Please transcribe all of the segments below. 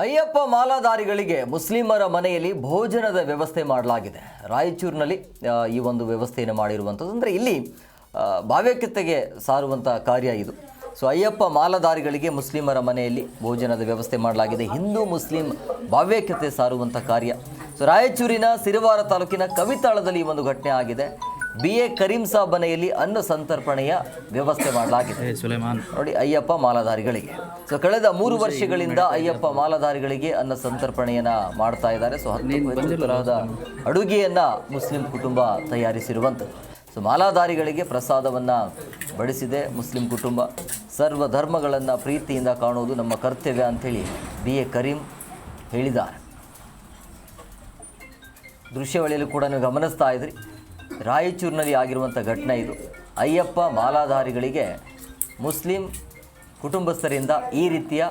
ಅಯ್ಯಪ್ಪ ಮಾಲಾಧಾರಿಗಳಿಗೆ ಮುಸ್ಲಿಮರ ಮನೆಯಲ್ಲಿ ಭೋಜನದ ವ್ಯವಸ್ಥೆ ಮಾಡಲಾಗಿದೆ. ರಾಯಚೂರಿನಲ್ಲಿ ಈ ಒಂದು ವ್ಯವಸ್ಥೆಯನ್ನು ಮಾಡಿರುವಂಥದ್ದು ಅಂದರೆ ಇಲ್ಲಿ ಭಾವ್ಯಕತೆಗೆ ಸಾರುವಂಥ ಕಾರ್ಯ ಇದು. ಸೊ ಅಯ್ಯಪ್ಪ ಮಾಲಾಧಾರಿಗಳಿಗೆ ಮುಸ್ಲಿಮರ ಮನೆಯಲ್ಲಿ ಭೋಜನದ ವ್ಯವಸ್ಥೆ ಮಾಡಲಾಗಿದೆ. ಹಿಂದೂ ಮುಸ್ಲಿಂ ಭಾವ್ಯಕತೆ ಸಾರುವಂಥ ಕಾರ್ಯ. ಸೊ ರಾಯಚೂರಿನ ಸಿರಿವಾರ ತಾಲೂಕಿನ ಕವಿತಾಳದಲ್ಲಿ ಈ ಒಂದು ಘಟನೆ ಆಗಿದೆ. ಬಿ. ಎ. ಕರೀಂ ಸಾಬ್ ಮನೆಯಲ್ಲಿ ಅನ್ನ ಸಂತರ್ಪಣೆಯ ವ್ಯವಸ್ಥೆ ಮಾಡಲಾಗಿದೆ. ನೋಡಿ ಅಯ್ಯಪ್ಪ ಮಾಲಧಾರಿಗಳಿಗೆ. ಸೊ ಕಳೆದ ಮೂರು ವರ್ಷಗಳಿಂದ ಅಯ್ಯಪ್ಪ ಮಾಲಧಾರಿಗಳಿಗೆ ಅನ್ನ ಸಂತರ್ಪಣೆಯನ್ನ ಮಾಡ್ತಾ ಇದ್ದಾರೆ. ಸೊ ಹದಿನೈದು ತರಹದ ಅಡುಗೆಯನ್ನ ಮುಸ್ಲಿಂ ಕುಟುಂಬ ತಯಾರಿಸಿರುವಂಥದ್ದು. ಸೊ ಮಾಲಾಧಾರಿಗಳಿಗೆ ಪ್ರಸಾದವನ್ನ ಬಡಿಸಿದೆ ಮುಸ್ಲಿಂ ಕುಟುಂಬ. ಸರ್ವ ಧರ್ಮಗಳನ್ನು ಪ್ರೀತಿಯಿಂದ ಕಾಣುವುದು ನಮ್ಮ ಕರ್ತವ್ಯ ಅಂತೇಳಿ ಬಿ. ಎ. ಕರೀಂ ಹೇಳಿದ್ದಾರೆ. ದೃಶ್ಯವಳಿಯಲ್ಲೂ ಕೂಡ ನೀವು ಗಮನಿಸ್ತಾ ಇದ್ರಿ. ರಾಯಚೂರಿನಲ್ಲಿ ಆಗಿರುವಂಥ ಘಟನೆ ಇದು. ಅಯ್ಯಪ್ಪ ಮಾಲಾಧಾರಿಗಳಿಗೆ ಮುಸ್ಲಿಂ ಕುಟುಂಬಸ್ಥರಿಂದ ಈ ರೀತಿಯ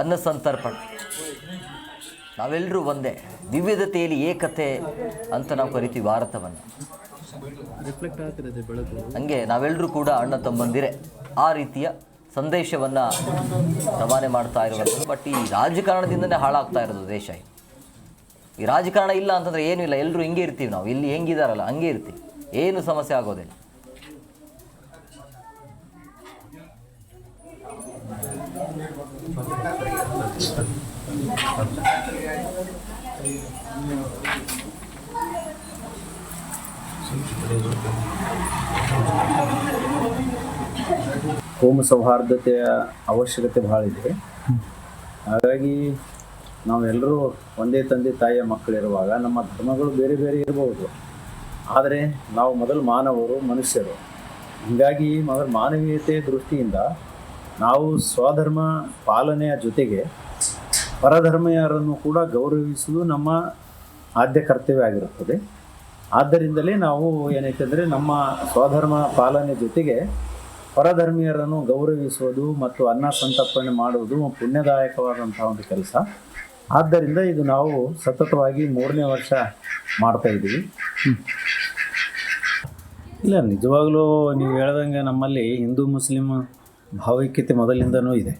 ಅನ್ನ ಸಂತರ್ಪಣೆ. ನಾವೆಲ್ಲರೂ ಒಂದೇ, ವಿವಿಧತೆಯಲ್ಲಿ ಏಕತೆ ಅಂತ ನಾವು ಕರಿತೀವಿ ಭಾರತವನ್ನು. ಹಂಗೆ ನಾವೆಲ್ಲರೂ ಕೂಡ ಅಣ್ಣ ತಮ್ಮಂದಿರೆ ಆ ರೀತಿಯ ಸಂದೇಶವನ್ನು ರವಾನೆ ಮಾಡ್ತಾ ಇರುವಂಥದ್ದು. ಬಟ್ ಈ ರಾಜಕಾರಣದಿಂದನೇ ಹಾಳಾಗ್ತಾ ಇರೋದು ದೇಶ. ಈ ರಾಜಕಾರಣ ಇಲ್ಲ ಅಂತಂದರೆ ಏನೂ ಇಲ್ಲ. ಎಲ್ಲರೂ ಹಿಂಗೆ ಇರ್ತೀವಿ ನಾವು. ಇಲ್ಲಿ ಹೆಂಗಿದಾರಲ್ಲ, ಹಂಗೆ ಇರ್ತೀವಿ. ಏನು ಸಮಸ್ಯೆ ಆಗೋದಿಲ್ಲ. ಕೋಮು ಸೌಹಾರ್ದತೆಯ ಅವಶ್ಯಕತೆ ಬಹಳ ಇದೆ. ಹಾಗಾಗಿ ನಾವೆಲ್ಲರೂ ಒಂದೇ ತಂದೆ ತಾಯಿಯ ಮಕ್ಕಳಿರುವಾಗ ನಮ್ಮ ಧರ್ಮಗಳು ಬೇರೆ ಬೇರೆ ಇರಬಹುದು ಆದರೆ ನಾವು ಮೊದಲು ಮಾನವರು, ಮನುಷ್ಯರು. ಹೀಗಾಗಿ ಮೊದಲು ಮಾನವೀಯತೆ ದೃಷ್ಟಿಯಿಂದ ನಾವು ಸ್ವಧರ್ಮ ಪಾಲನೆಯ ಜೊತೆಗೆ ಪರಧರ್ಮೀಯರನ್ನು ಕೂಡ ಗೌರವಿಸುವುದು ನಮ್ಮ ಆದ್ಯ ಕರ್ತವ್ಯ ಆಗಿರುತ್ತದೆ. ಆದ್ದರಿಂದಲೇ ನಾವು ಏನೈತಂದರೆ ನಮ್ಮ ಸ್ವಧರ್ಮ ಪಾಲನೆ ಜೊತೆಗೆ ಪರಧರ್ಮೀಯರನ್ನು ಗೌರವಿಸುವುದು ಮತ್ತು ಅನ್ನ ಸಂತರ್ಪಣೆ ಮಾಡುವುದು ಪುಣ್ಯದಾಯಕವಾದಂಥ ಒಂದು ಕೆಲಸ. ಆದ್ದರಿಂದ ಇದು ನಾವು ಸತತವಾಗಿ ಮೂರನೇ ವರ್ಷ ಮಾಡ್ತಾ ಇದ್ದೀವಿ. ಇಲ್ಲ, ನಿಜವಾಗ್ಲೂ ನೀವು ಹೇಳ್ದಂಗೆ ನಮ್ಮಲ್ಲಿ ಹಿಂದೂ ಮುಸ್ಲಿಂ ಭಾವೈಕ್ಯತೆ ಮೊದಲಿಂದನೂ ಇದೆ.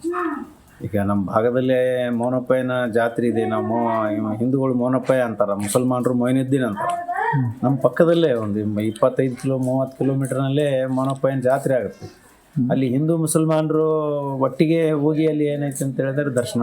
ಈಗ ನಮ್ಮ ಭಾಗದಲ್ಲೇ ಮೋನಪ್ಪಯ್ಯನ ಜಾತ್ರೆ ಇದೆ. ನಾವು ಹಿಂದೂಗಳು ಮೌನಪ್ಪಯ್ಯ ಅಂತಾರೆ, ಮುಸಲ್ಮಾನರು ಮೊಯ್ನುದ್ದೀನ್ ಅಂತಾರೆ. ನಮ್ಮ ಪಕ್ಕದಲ್ಲೇ ಒಂದು ಇಪ್ಪತ್ತೈದು ಕಿಲೋ, ಮೂವತ್ತು ಕಿಲೋಮೀಟರ್ನಲ್ಲೇ ಮೌನಪ್ಪಯ್ಯನ ಜಾತ್ರೆ ಆಗುತ್ತೆ. ಅಲ್ಲಿ ಹಿಂದೂ ಮುಸಲ್ಮಾನರು ಒಟ್ಟಿಗೆ ಹೋಗಿ ಅಲ್ಲಿ ಏನೈತೆ ಅಂತ ಹೇಳಿದ್ರೆ ದರ್ಶನ